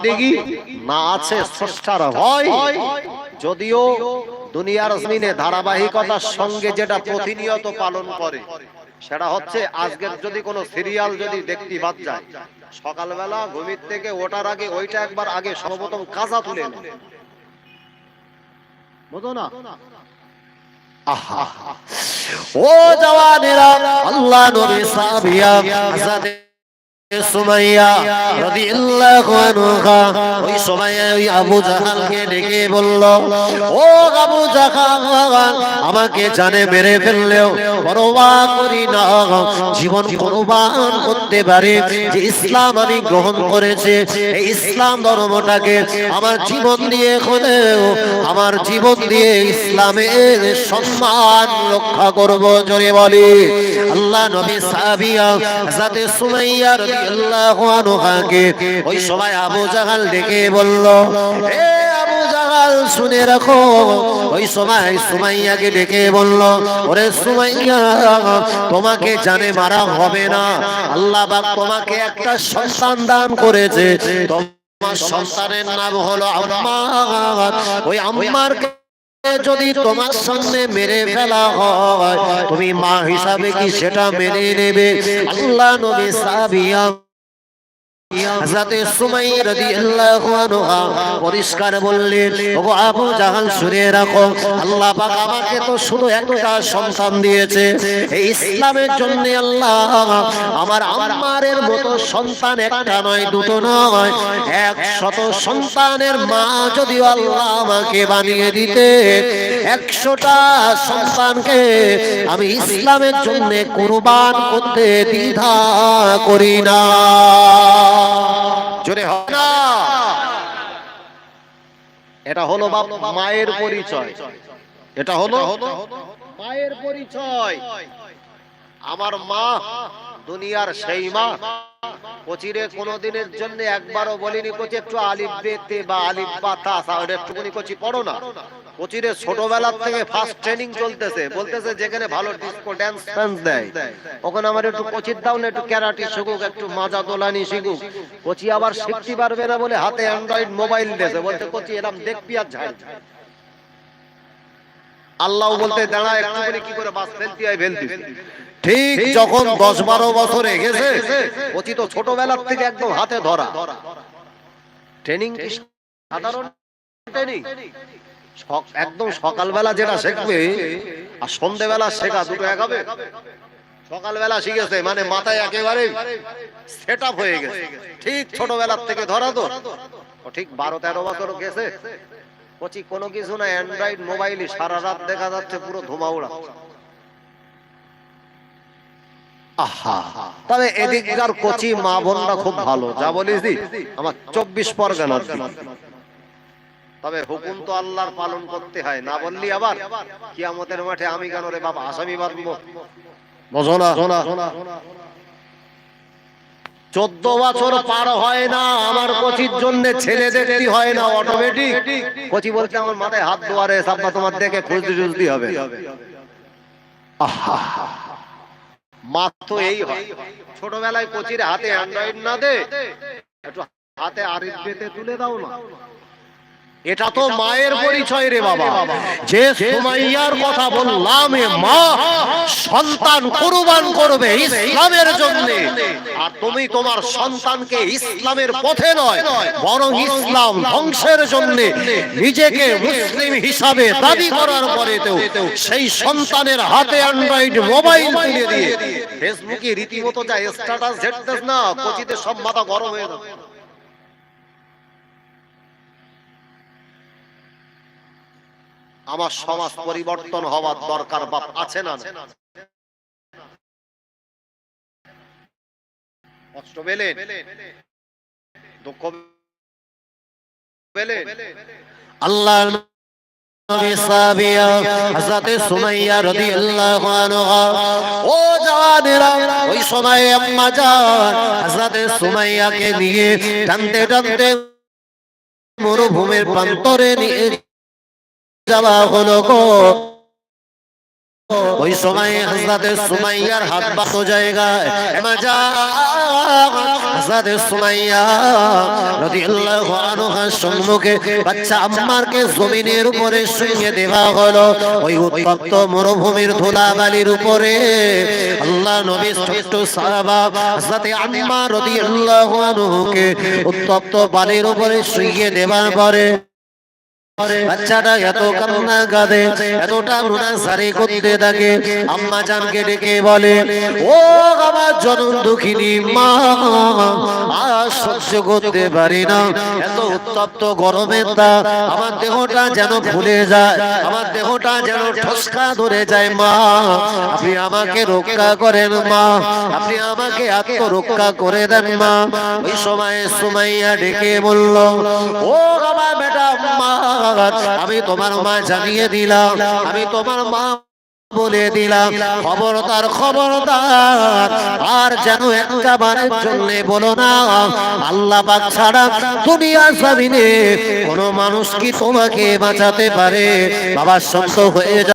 বান্দিগি না আছে স্রষ্টার ভয়। যদিও দুনিয়ার জমিনে ধারাবাহিকতার সঙ্গে যেটা প্রতিনিয়ত পালন করে, সেটা হচ্ছে আজকের যদি কোনো সিরিয়াল যদি দেখতে বাদ যায়, সকালবেলা ঘুমির থেকে ওঠার আগে ওইটা একবার আগে সর্বপ্রথম কাজা তুলে নেয়। না? আহা। ও জওয়ানেরা, আল্লাহ নবী সাহাবিয়া আমাকে জানে মেরে ফেললেও করি না। জীবন কুরবান করতে পারে যে ইসলাম আমি গ্রহণ করেছে, এই ইসলাম ধর্মটাকে আমার জীবন দিয়ে হলেও আমার জীবন দিয়ে ইসলামের সম্মান রক্ষা করব জোরে বলি। আল্লাহ নবী সাহাবিয়া যাতে সুমাইয়া ওই সময় আবু জাহাল ডেকে বলল শুনে রাখো। ওই সময় সুমাইয়াকে ডেকে বলল, ওরে সুমাইয়া, তোমাকে জানে মারা হবে না। আল্লাহ পাক তোমাকে একটা সন্তান দান করেছে। তোমার সন্তানের নাম হলো আম্মার। ওই আম্মার যদি তোমার সামনে মেরে ফেলা হয়, তুমি মা হিসাবে কি সেটা মেনে নেবে? আল্লাহ নবী সাবিয়া হযরতে সুমাইয়া রাদিয়াল্লাহু আনহা পরিষ্কার বললেন, ওগো আবু জাহাল, শুনে রাখো, আল্লাহ পাক আমাকে তো শুধু একটা সন্তান দিয়েছে। এই ইসলামের জন্য আল্লাহ আমার আম্মারের মতো সন্তান একটা নয়, দুটো নয়। এক শত সন্তানের মা যদি আল্লাহ আমাকে বানিয়ে দিতে একশোটা সন্তানকে আমি ইসলামের জন্য কুরবান করতে দ্বিধা করি না। জোরে হয় এটা হলো মায়ের পরিচয়। এটা হলো মায়ের পরিচয়। আমার মা দুনিয়ার সেই মা। কোচিরে কোনোদিনের জন্য একবারও বলিনি কোচি, একটু আলিফ বেতে বা আলিফ বা তাসা ওটা কোচি পড়ো না। কোচিরে ছোটবেলার থেকে ফার্স্ট ট্রেনিং চলতেছে, বলতেছে যেখানে ভালো ডিস্কো ড্যান্স ফ্যান্স দেয়। ওখানে আমার একটু কচির দাও না, একটু ক্যারাটি শিখুক, একটু মাজা দোলানি শিখুক। কচি আবার শিখতে পারবে না বলে হাতে অ্যান্ড্রয়েড মোবাইল দিয়েছে বলতে কচি এরকম দেখবি আর ঝাড়। আল্লাহ বলতে দাঁড়া একটুখানি কি করে বাস ফেলতে হয় ফেলতে ঠিক যখন দশ বারো বছরে গেছে অতি তো ছোটবেলার থেকে একদম হাতে ধরা। ট্রেনিং সাধারণ ট্রেনিং একদম সকালবেলা যেটা শিখবে আর সন্ধেবেলা শেখা দুটো এক হবে। সকালবেলা শিখেছে মানে মাথায় একেবারে সেট হয়ে গেছে। ঠিক ছোটবেলার থেকে ধরা তো। ঠিক বারো তেরো বছর গেছে। কচি কোনো কিছু না অ্যান্ড্রয়েড মোবাইলে সারা রাত দেখা যাচ্ছে, পুরো ধুমাউড়া আহা তবে এদিককার মা বোনরা খুব ভালো, যা বলিস আমার চব্বিশ পরগনার তবে হুকুম তো আল্লাহর পালন করতে হয়, না বললি আবার? কিয়ামতের মাঠে আমি কেন রে বাবা, আসামি বাঁধবো? বোঝো না। চোদ্দ বছর পার হয় না, আমার কচির জন্য ছেলে দেখতে হয় না অটোমেটিক কচি বলছে, আমার মাথায় হাত দোয়ারে সাব্বা তোমার দেখে খুঁজতে খুঁজতে হবে। মাত্র এই হয়। ছোটবেলায় কচির হাতে অ্যান্ড্রয়েড না দে, একটু হাতে আরিফ পেতে তুলে দাও না। এটা তো মায়ের পরিচয় রে বাবা। যে সুমাইয়ার কথা বললাম মা সন্তান কুরবান করবে ইসলামের জন্য। আর তুমি তোমার সন্তানকে ইসলামের পথে নয় বরং ইসলাম ধ্বংসের জন্য নিজেকে মুসলিম হিসাবে দাবি করার পরেতেও সেই সন্তানের হাতে অ্যান্ড্রয়েড মোবাইল তুলে দিয়ে। ফেসবুকে রীতিমতো যা স্ট্যাটাস ঝেড়তেছ না কচিতে সব মাথা গরম হয়ে যাবে। আমার সমাজ পরিবর্তন হওয়ার দরকার বাপ আছে না কষ্ট পেলেন? দুঃখ পেলেন? আল্লাহ মরুভূমির প্রান্তরে নিয়ে যাওয়া হলো গো। ওই সময় হযরতে সুমাইয়ার হাত বাতো যা সুমাইয়া সম্মুখে বাচ্চা আম্মারকে জমিনের উপরে শুইয়ে দেওয়া হলো। ওই উত্তপ্ত মরুভূমির ধুলাবালির উপরে আল্লাহ নবী ছোট্ট সাহাবা হযরতে আম্মা উত্তপ্ত বালির উপরে শুইয়ে দেওয়ার পরে বাচ্চাটা এত কান্না কাঁদে, এতটা মুনাজারি করতে থাকে। আম্মা জানকে ডেকে বলে, ও আমার জনম দুঃখিনী মা সহ্য করতে পারি না। এত উত্তপ্ত গরমের আমার দেহটা যেন যায়, আমার দেহটা যেন ঠসকা ধরে যায় মা। আপনি আমাকে রক্ষা করেন মা, আপনি আমাকে আত্মরক্ষা করে দেন মা। ওই সময় সুমাইয়া ডেকে বলল, ও আমার বেটা মা আমি তোমার মা জানিয়ে দিলাম, আমি তোমার মা বলে দিলাম, খবরদার খবরদার। আর যেন একটা বারের জন্য বলো না, আল্লাহ পাক ছাড়া দুনিয়া জমিনে কোনো মানুষ কি তোমাকে বাঁচাতে পারে? বাবা সন্ত হয়ে